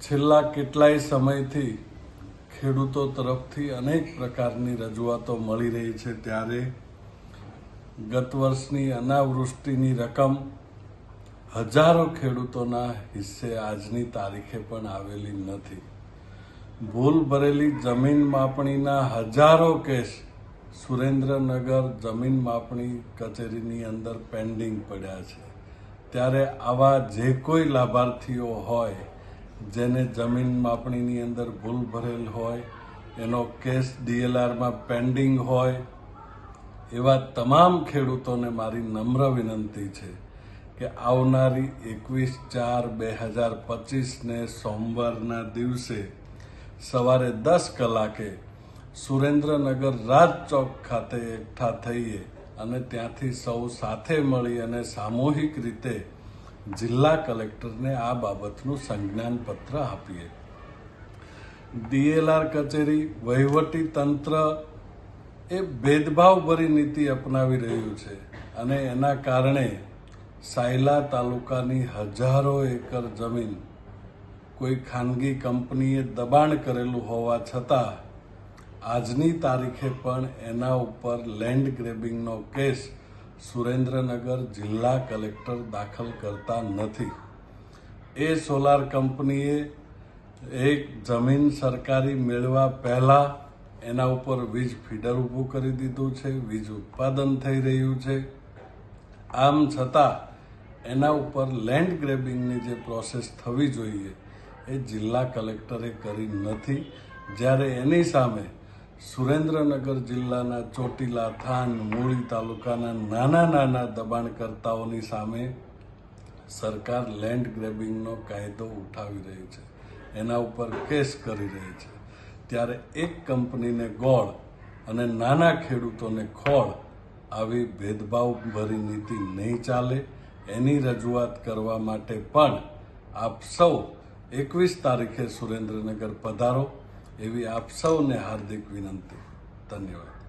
છેલ્લા કેટલાય સમયથી ખેડૂતો તરફથી અનેક પ્રકારની રજૂઆતો મળી રહી છે. ત્યારે ગત વર્ષની અનાવૃષ્ટિની રકમ હજારો ખેડૂતોના હિસ્સે આજની તારીખે પણ આવેલી નથી. ભૂલ ભરેલી જમીન માપણીના હજારો કેસ સુરેન્દ્રનગર જમીન માપણી કચેરીની અંદર પેન્ડિંગ પડ્યા છે. ત્યારે આવા જે કોઈ લાભાર્થીઓ હોય જેને જમીન માપણીની અંદર ભૂલ ભરેલ હોય, એનો કેસ ડીએલઆરમાં પેન્ડિંગ હોય, એવા તમામ ખેડૂતોને મારી નમ્ર વિનંતી છે કે આવનારી એકવીસ ચાર બે હજાર પચીસને સોમવારના દિવસે સવારે દસ કલાકે સુરેન્દ્રનગર રાજ ચોક ખાતે એકઠા થઈએ અને ત્યાંથી સૌ સાથે મળી અને સામૂહિક રીતે જિલ્લા કલેક્ટરને આ બાબતનું સંજ્ઞાન પત્ર આપીએ. ડીએલઆર કચેરી, વહીવટી તંત્ર એ ભેદભાવભરી નીતિ અપનાવી રહ્યું છે અને એના કારણે સાયલા તાલુકાની હજારો એકર જમીન કોઈ ખાનગી કંપનીએ દબાણ કરેલું હોવા છતાં, આજની તારીખે પણ એના ઉપર લેન્ડ ગ્રેબિંગનો કેસ સુરેન્દ્રનગર જિલ્લા કલેક્ટર દાખલ કરતા નથી. એ સોલાર કંપનીએ એક જમીન સરકારી મેળવા પહેલાં એના ઉપર વીજ ફીડર ઊભું કરી દીધું છે, વીજ ઉત્પાદન થઈ રહ્યું છે. આમ છતાં એના ઉપર લેન્ડ ગ્રેબિંગની જે પ્રોસેસ થવી જોઈએ એ જિલ્લા કલેક્ટરે કરી નથી. જ્યારે એની સામે સુરેન્દ્રનગર જિલ્લાના ચોટીલા, થાન, મૂળી તાલુકાના નાના નાના દબાણકર્તાઓની સામે સરકાર લેન્ડ ગ્રેબિંગનો કાયદો ઉઠાવી રહી છે. એના ઉપર કેસ કરી રહી છે. ત્યારે એક કંપનીને ગોળ અને નાના ખેડૂતોને ખોળ આવી ભેદભાવ ભરી નીતિ નહીં ચાલે, એની રજૂઆત કરવા માટે પણ આપ સૌ એકવીસ તારીખે સુરેન્દ્રનગર પધારો. એવી આપ સૌને હાર્દિક વિનંતી. ધન્યવાદ.